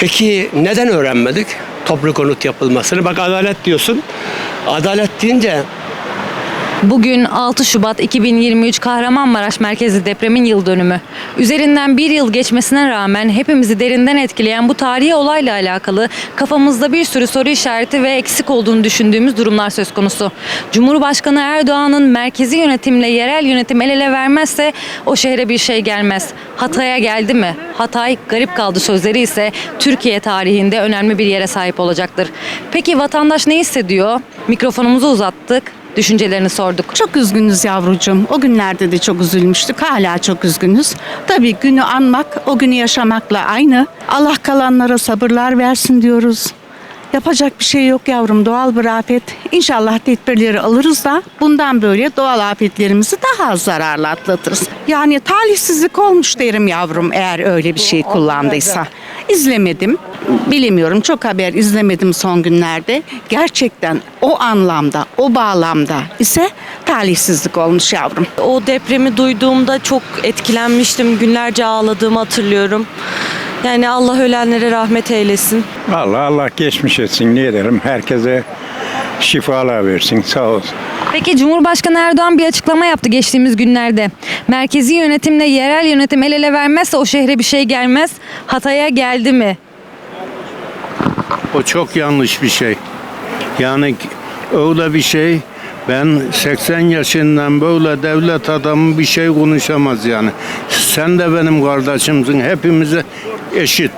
Peki neden öğrenmedik toplu konut yapılmasını? Bak adalet diyorsun. Adalet deyince Bugün 6 Şubat 2023 Kahramanmaraş merkezi depremin yıl dönümü. Üzerinden bir yıl geçmesine rağmen hepimizi derinden etkileyen bu tarihi olayla alakalı kafamızda bir sürü soru işareti ve eksik olduğunu düşündüğümüz durumlar söz konusu. Cumhurbaşkanı Erdoğan'ın merkezi yönetimle yerel yönetim el ele vermezse o şehre bir şey gelmez. Hatay'a geldi mi? Hatay garip kaldı sözleri ise Türkiye tarihinde önemli bir yere sahip olacaktır. Peki vatandaş ne hissediyor? Mikrofonumuzu uzattık düşüncelerini sorduk. Çok üzgünüz yavrucuğum. O günlerde de çok üzülmüştük. Hala çok üzgünüz. Tabii günü anmak, o günü yaşamakla aynı. Allah kalanlara sabırlar versin diyoruz. Yapacak bir şey yok yavrum. Doğal bir afet. İnşallah tedbirleri alırız da bundan böyle doğal afetlerimizi daha az zararla atlatırız. Yani talihsizlik olmuş derim yavrum eğer öyle bir şey kullandıysa. İzlemedim. Bilemiyorum. Çok haber izlemedim son günlerde. Gerçekten o anlamda, o bağlamda ise talihsizlik olmuş yavrum. O depremi duyduğumda çok etkilenmiştim. Günlerce ağladığımı hatırlıyorum. Yani Allah ölenlere rahmet eylesin. Vallahi Allah geçmiş etsin ne derim. Herkese şifalar versin sağ olsun. Peki Cumhurbaşkanı Erdoğan bir açıklama yaptı geçtiğimiz günlerde. Merkezi yönetimle yerel yönetim el ele vermezse o şehre bir şey gelmez. Hatay'a geldi mi? O çok yanlış bir şey. Yani öyle bir şey ben 80 yaşından böyle devlet adamı bir şey konuşamaz yani. Sen de benim kardeşimsin. Hepimize eşit.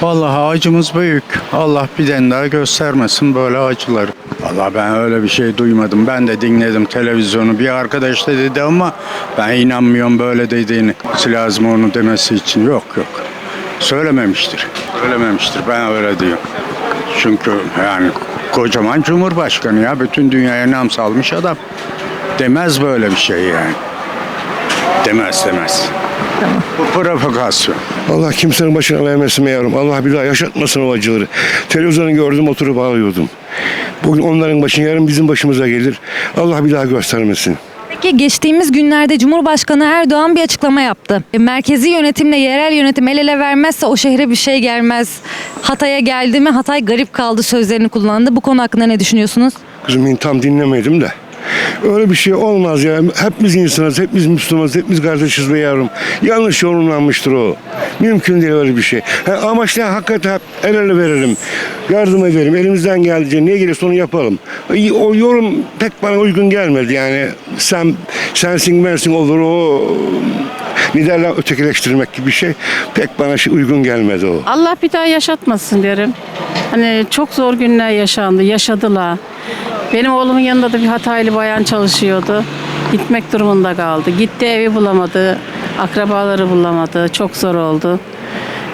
Vallahi acımız büyük. Allah bir den daha göstermesin böyle acıları. Vallahi ben öyle bir şey duymadım. Ben de dinledim televizyonu. Bir arkadaş da dedi ama ben inanmıyorum böyle dediğini. Lazım onu demesi için. Yok yok. Söylememiştir. Söylememiştir. Ben öyle diyorum. Çünkü yani kocaman cumhurbaşkanı ya. Bütün dünyaya nam salmış adam. Demez böyle bir şey yani. Demez demez. Bu provokasyon. Allah kimsenin başına vermesin be yavrum. Allah bir daha yaşatmasın o acıları. Televizyonu gördüm oturup ağlıyordum. Bugün onların başına yarın bizim başımıza gelir. Allah bir daha göstermesin. Peki geçtiğimiz günlerde Cumhurbaşkanı Erdoğan bir açıklama yaptı. Merkezi yönetimle yerel yönetim el ele vermezse o şehre bir şey gelmez. Hatay'a geldi mi Hatay garip kaldı sözlerini kullandı. Bu konu hakkında ne düşünüyorsunuz? Kızım tam dinlemedim de. Öyle bir şey olmaz ya. Hepimiz insanız, hepimiz Müslümanız, hepimiz kardeşiz be yavrum. Yanlış yorumlanmıştır o. Mümkün değil öyle bir şey. Ha, amaç? Hakikaten hep el ele verelim. Yardım edelim. Elimizden geldiğince ne gelirse onu yapalım. O yorum pek bana uygun gelmedi yani. Sen sensin bensin olur o liderler ötekileştirmek gibi bir şey pek bana şey uygun gelmedi o. Allah bir daha yaşatmasın derim. Hani çok zor günler yaşandı, yaşadılar. Benim oğlumun yanında da bir Hataylı bayan çalışıyordu. Gitmek durumunda kaldı. Gitti evi bulamadı, akrabaları bulamadı. Çok zor oldu.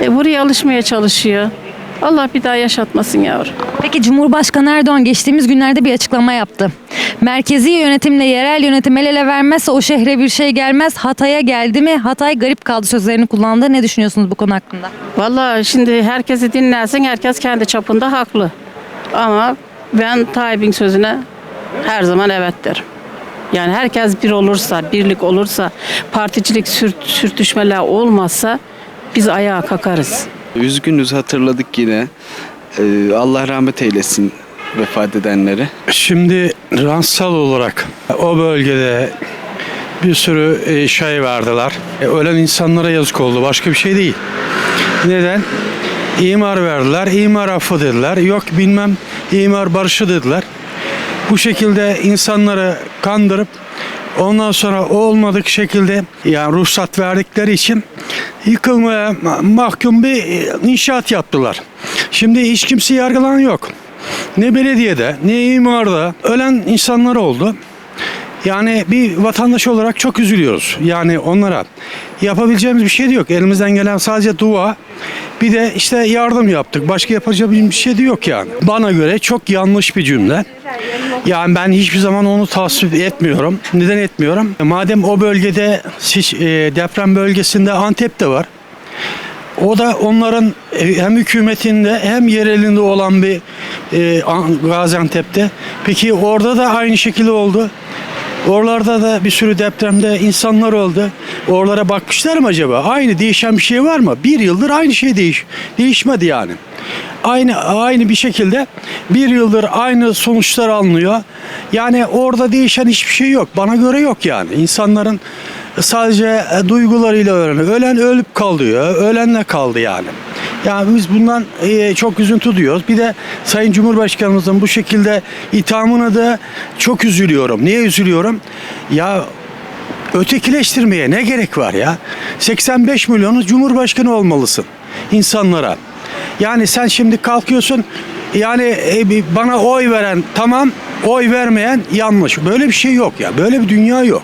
E, buraya alışmaya çalışıyor. Allah bir daha yaşatmasın yavrum. Peki Cumhurbaşkanı Erdoğan geçtiğimiz günlerde bir açıklama yaptı. Merkezi yönetimle yerel yönetim el ele vermezse o şehre bir şey gelmez. Hatay'a geldi mi Hatay garip kaldı sözlerini kullandı. Ne düşünüyorsunuz bu konu hakkında? Vallahi şimdi herkesi dinlersen herkes kendi çapında haklı. Ama ben Tayyip'in sözüne her zaman evet derim. Yani herkes bir olursa, birlik olursa, particilik sürt, sürtüşmeler olmazsa biz ayağa kalkarız. Üzgünüz hatırladık yine. Ee, Allah rahmet eylesin vefat edenleri. Şimdi ransal olarak o bölgede bir sürü e, şey verdiler. E, ölen insanlara yazık oldu. Başka bir şey değil. Neden? İmar verdiler. imar affı dediler. Yok bilmem imar barışı dediler. Bu şekilde insanları kandırıp ondan sonra olmadık şekilde yani ruhsat verdikleri için yıkılmaya ma- mahkum bir e, inşaat yaptılar. Şimdi hiç kimse yargılanan yok. Ne belediyede ne imarda ölen insanlar oldu. Yani bir vatandaş olarak çok üzülüyoruz. Yani onlara yapabileceğimiz bir şey de yok. Elimizden gelen sadece dua. Bir de işte yardım yaptık. Başka yapacağımız bir şey de yok yani. Bana göre çok yanlış bir cümle. Yani ben hiçbir zaman onu tasvip etmiyorum. Neden etmiyorum? Madem o bölgede e, deprem bölgesinde Antep'te var. O da onların e, hem hükümetinde hem yerelinde olan bir e, An- Gaziantep'te. Peki orada da aynı şekilde oldu. Oralarda da bir sürü depremde insanlar oldu. Oralara bakmışlar mı acaba? Aynı değişen bir şey var mı? Bir yıldır aynı şey değiş değişmedi yani. Aynı aynı bir şekilde bir yıldır aynı sonuçlar alınıyor. Yani orada değişen hiçbir şey yok. Bana göre yok yani. İnsanların sadece e, duygularıyla öğreniyor. Ölen ölüp kalıyor. Ölenle kaldı yani. Yani biz bundan e, çok üzüntü duyuyoruz. Bir de Sayın Cumhurbaşkanımızın bu şekilde ithamını da çok üzülüyorum. Niye üzülüyorum? Ya ötekileştirmeye ne gerek var ya? 85 milyonu Cumhurbaşkanı olmalısın insanlara. Yani sen şimdi kalkıyorsun yani e, bana oy veren tamam oy vermeyen yanlış. Böyle bir şey yok ya. Böyle bir dünya yok.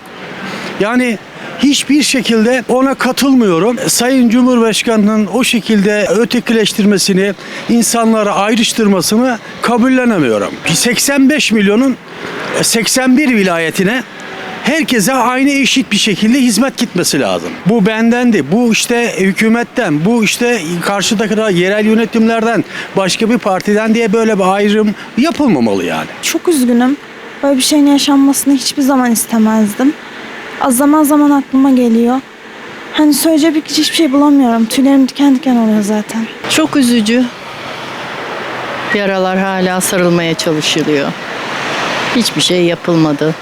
Yani hiçbir şekilde ona katılmıyorum. Sayın Cumhurbaşkanı'nın o şekilde ötekileştirmesini, insanları ayrıştırmasını kabullenemiyorum. 85 milyonun 81 vilayetine herkese aynı eşit bir şekilde hizmet gitmesi lazım. Bu bendendi. Bu işte hükümetten, bu işte karşıdaki da yerel yönetimlerden, başka bir partiden diye böyle bir ayrım yapılmamalı yani. Çok üzgünüm. Böyle bir şeyin yaşanmasını hiçbir zaman istemezdim. Az zaman zaman aklıma geliyor. Hani söyleyecek hiçbir şey bulamıyorum. Tüylerim diken diken oluyor zaten. Çok üzücü. Yaralar hala sarılmaya çalışılıyor. Hiçbir şey yapılmadı.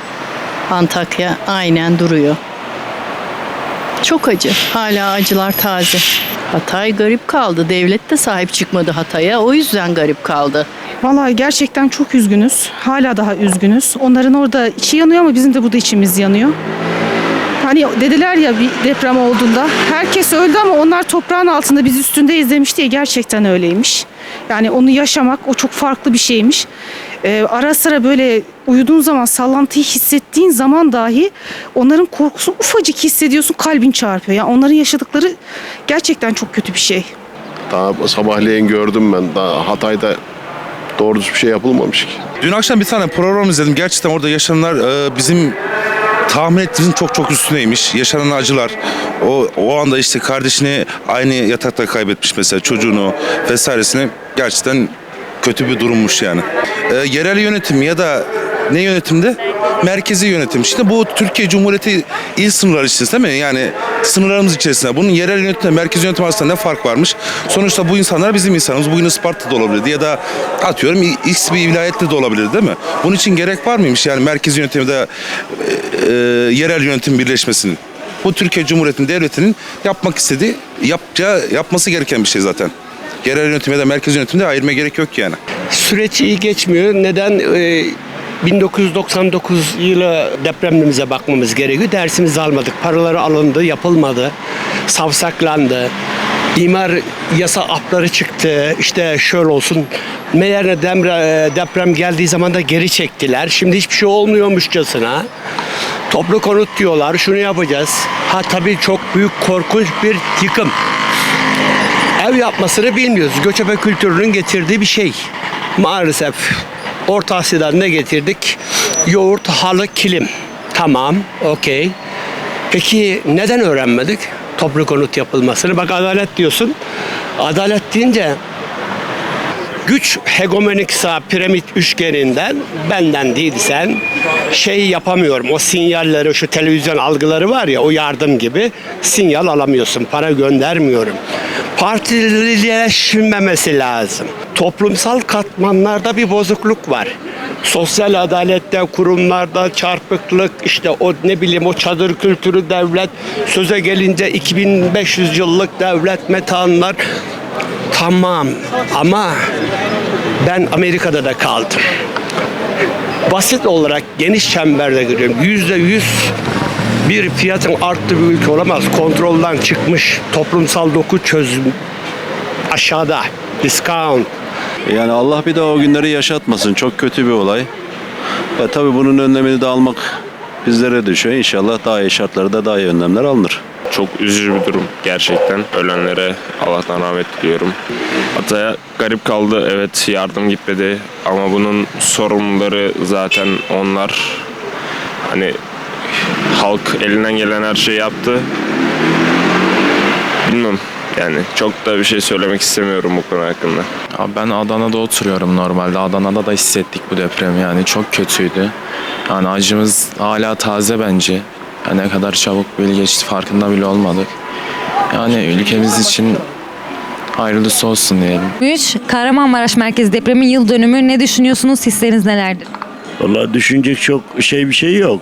Antakya aynen duruyor. Çok acı. Hala acılar taze. Hatay garip kaldı. Devlet de sahip çıkmadı Hatay'a. O yüzden garip kaldı. Vallahi gerçekten çok üzgünüz. Hala daha üzgünüz. Onların orada içi yanıyor ama bizim de burada içimiz yanıyor. Hani dediler ya bir deprem olduğunda herkes öldü ama onlar toprağın altında biz üstündeyiz demiş diye gerçekten öyleymiş. Yani onu yaşamak o çok farklı bir şeymiş. Ee, ara sıra böyle uyuduğun zaman sallantıyı hissettiğin zaman dahi onların korkusunu ufacık hissediyorsun kalbin çarpıyor. Yani onların yaşadıkları gerçekten çok kötü bir şey. Daha sabahleyin gördüm ben. Daha Hatay'da doğru bir şey yapılmamış ki. Dün akşam bir tane program izledim. Gerçekten orada yaşananlar e, bizim tahmin ettiğimizin çok çok üstüneymiş. Yaşanan acılar. O, o anda işte kardeşini aynı yatakta kaybetmiş mesela çocuğunu vesairesini gerçekten kötü bir durummuş yani. E, yerel yönetim ya da ne yönetimde? Merkezi yönetim. Şimdi bu Türkiye Cumhuriyeti il sınırları içerisinde değil mi? Yani sınırlarımız içerisinde. Bunun yerel yönetimle merkezi yönetim arasında ne fark varmış? Sonuçta bu insanlar bizim insanımız. Bugün Isparta'da olabilirdi ya da atıyorum X bir vilayette de olabilir değil mi? Bunun için gerek var mıymış yani merkezi yönetimde e, e, yerel yönetim birleşmesinin? Bu Türkiye Cumhuriyeti'nin devletinin yapmak istediği, yapacağı, yapması gereken bir şey zaten. Yerel yönetim ya da merkez yönetimde ayırmaya gerek yok yani. Süreç iyi geçmiyor. Neden? Ee, 1999 yılı depremimize bakmamız gerekiyor. Dersimizi almadık. Paraları alındı, yapılmadı. Savsaklandı. İmar yasa apları çıktı. İşte şöyle olsun. Meğer deprem, deprem geldiği zaman da geri çektiler. Şimdi hiçbir şey olmuyormuşçasına. Toplu konut diyorlar. Şunu yapacağız. Ha tabii çok büyük korkunç bir yıkım. Ev yapmasını bilmiyoruz. Göçebe kültürünün getirdiği bir şey. Maalesef Orta Asya'dan ne getirdik? Yoğurt, halı, kilim. Tamam, okey. Peki neden öğrenmedik toplu konut yapılmasını? Bak adalet diyorsun. Adalet deyince güç hegemonik sağ piramit üçgeninden benden değilsen şey yapamıyorum. O sinyalleri, şu televizyon algıları var ya o yardım gibi sinyal alamıyorsun. Para göndermiyorum. Partilileşmemesi lazım. Toplumsal katmanlarda bir bozukluk var. Sosyal adalette, kurumlarda çarpıklık, işte o ne bileyim o çadır kültürü devlet, söze gelince 2500 yıllık devlet metanlar Tamam ama ben Amerika'da da kaldım. Basit olarak geniş çemberde görüyorum. Yüzde yüz bir fiyatın arttığı bir ülke olamaz. Kontrolden çıkmış toplumsal doku çözüm aşağıda. Discount. Yani Allah bir daha o günleri yaşatmasın. Çok kötü bir olay. Ve tabii bunun önlemini de almak bizlere düşüyor. İnşallah daha iyi şartlarda daha iyi önlemler alınır. Çok üzücü bir durum gerçekten. Ölenlere Allah'tan rahmet diliyorum. Hatay'a garip kaldı. Evet yardım gitmedi ama bunun sorumluları zaten onlar. Hani halk elinden gelen her şeyi yaptı. Bilmiyorum yani çok da bir şey söylemek istemiyorum bu konu hakkında. Ben Adana'da oturuyorum normalde. Adana'da da hissettik bu depremi yani çok kötüydü. Yani acımız hala taze bence. Yani ne kadar çabuk böyle geçti farkında bile olmadık. Yani ülkemiz için Hayırlısı olsun diyelim. 23 Kahramanmaraş merkezi depremin yıl dönümü ne düşünüyorsunuz? Hisleriniz nelerdir? Vallahi düşünecek çok şey bir şey yok.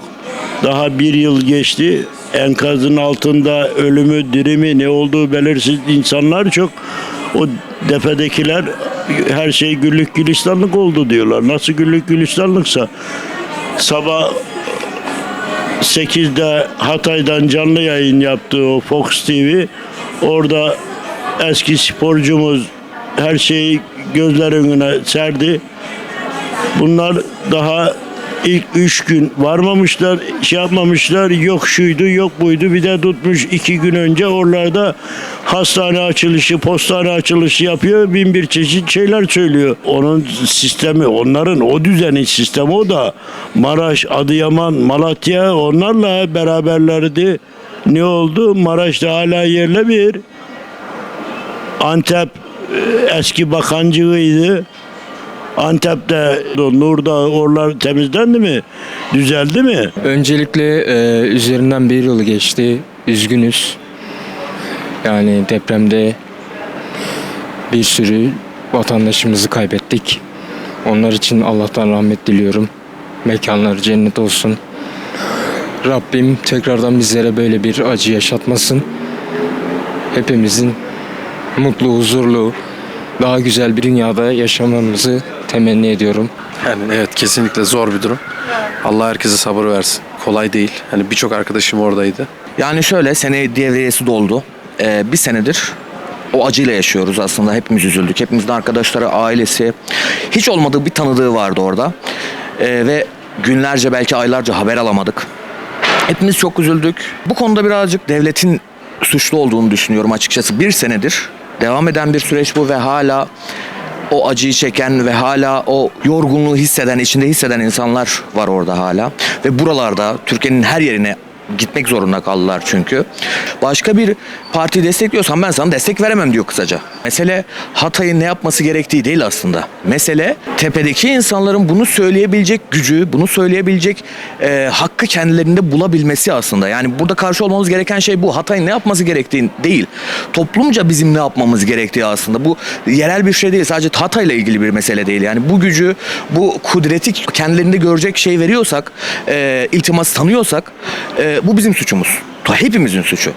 Daha bir yıl geçti. Enkazın altında ölümü, dirimi ne olduğu belirsiz insanlar çok. O defedekiler her şey güllük gülistanlık oldu diyorlar. Nasıl güllük gülistanlıksa sabah 8'de Hatay'dan canlı yayın yaptığı Fox TV orada eski sporcumuz her şeyi gözler önüne serdi. Bunlar daha ilk üç gün varmamışlar, şey yapmamışlar. Yok şuydu, yok buydu. Bir de tutmuş iki gün önce oralarda hastane açılışı, postane açılışı yapıyor. Bin bir çeşit şeyler söylüyor. Onun sistemi, onların o düzenin sistemi o da. Maraş, Adıyaman, Malatya onlarla beraberlerdi. Ne oldu? Maraş'ta hala yerle bir. Antep e, eski bakancığıydı. Antep'te Nur'da oralar temizlendi mi? Düzeldi mi? Öncelikle e, üzerinden bir yıl geçti. Üzgünüz. Yani depremde bir sürü vatandaşımızı kaybettik. Onlar için Allah'tan rahmet diliyorum. Mekanları cennet olsun. Rabbim tekrardan bizlere böyle bir acı yaşatmasın. Hepimizin mutlu, huzurlu, daha güzel bir dünyada yaşamamızı temenni ediyorum. Yani evet kesinlikle zor bir durum. Allah herkese sabır versin. Kolay değil. Hani birçok arkadaşım oradaydı. Yani şöyle sene devriyesi doldu. Ee, bir senedir o acıyla yaşıyoruz aslında. Hepimiz üzüldük. Hepimizin arkadaşları, ailesi. Hiç olmadığı bir tanıdığı vardı orada. Ee, ve günlerce belki aylarca haber alamadık. Hepimiz çok üzüldük. Bu konuda birazcık devletin suçlu olduğunu düşünüyorum açıkçası. Bir senedir devam eden bir süreç bu ve hala o acıyı çeken ve hala o yorgunluğu hisseden, içinde hisseden insanlar var orada hala. Ve buralarda Türkiye'nin her yerine gitmek zorunda kaldılar çünkü. Başka bir parti destekliyorsan ben sana destek veremem diyor kısaca. Mesele Hatay'ın ne yapması gerektiği değil aslında. Mesele tepedeki insanların bunu söyleyebilecek gücü, bunu söyleyebilecek e, hakkı kendilerinde bulabilmesi aslında. Yani burada karşı olmamız gereken şey bu. Hatay'ın ne yapması gerektiği değil. Toplumca bizim ne yapmamız gerektiği aslında. Bu yerel bir şey değil. Sadece Hatay'la ilgili bir mesele değil. Yani bu gücü, bu kudreti kendilerinde görecek şey veriyorsak, e, iltiması tanıyorsak e, bu bizim suçumuz. Hepimizin suçu.